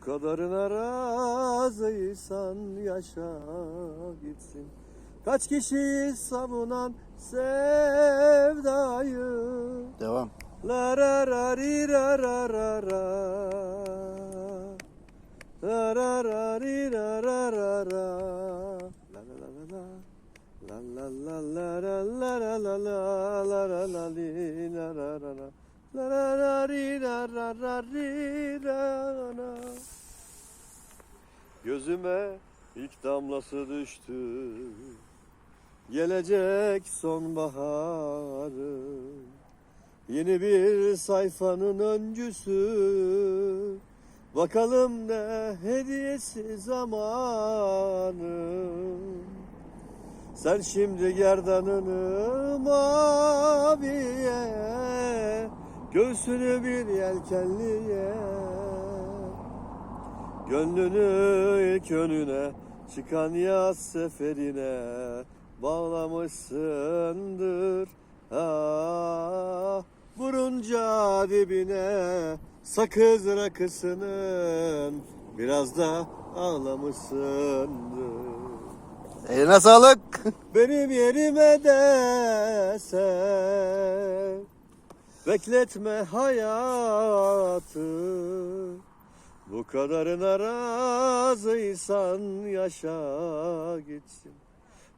Bu kadarına razıysan yaşa gitsin Kaç kişiyi savunan sevdayı Devam. La ra ra ri ra ra ra ra La ra ra ri ra ra ra ra La la la la la La la la la la la la la la la la la li la la la la La la la ri ri ra ra Gözüme ilk damlası düştü. Gelecek sonbaharı. Yeni bir sayfanın öncüsü. Bakalım ne hediyesi zamanı. Sen şimdi gerdanını maviye Göğsünü bir yelkenliye Gönlünü ilk önüne Çıkan yaz seferine Bağlamışsındır Ah Vurunca dibine sakız rakısının biraz da ağlamışsındır. Eline sağlık. Benim yerime de sen bekletme hayatı. Bu kadarına razıysan yaşa gitsin.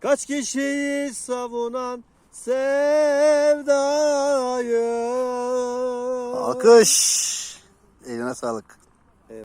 Kaç kişiyi savunan sevdayı. Alkış. Eline sağlık.